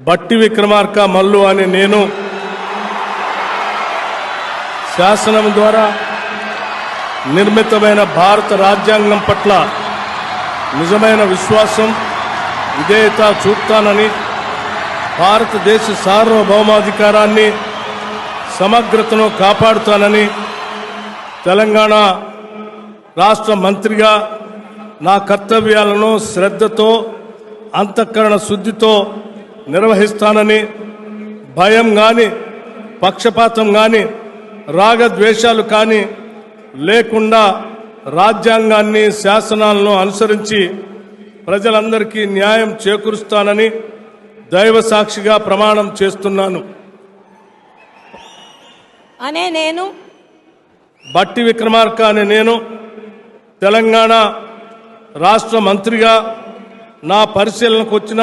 బట్టి విక్రమార్క మల్లు అని నేను శాసనం ద్వారా నిర్మితమైన భారత రాజ్యాంగం పట్ల నిజమైన విశ్వాసం విధేయత చూపుతానని భారతదేశ సార్వభౌమాధికారాన్ని సమగ్రతను కాపాడుతానని తెలంగాణ రాష్ట్ర మంత్రిగా నా కర్తవ్యాలను శ్రద్ధతో అంతఃకరణ శుద్ధితో నిర్వహిస్తానని భయం కానీ పక్షపాతం కానీ రాగద్వేషాలు కానీ లేకుండా రాజ్యాంగాన్ని శాసనాలను అనుసరించి ప్రజలందరికీ న్యాయం చేకూరుస్తానని దైవ సాక్షిగా ప్రమాణం చేస్తున్నాను. అనే నేను బట్టి విక్రమార్క అనే నేను తెలంగాణ రాష్ట్ర మంత్రిగా నా పరిశీలనకు వచ్చిన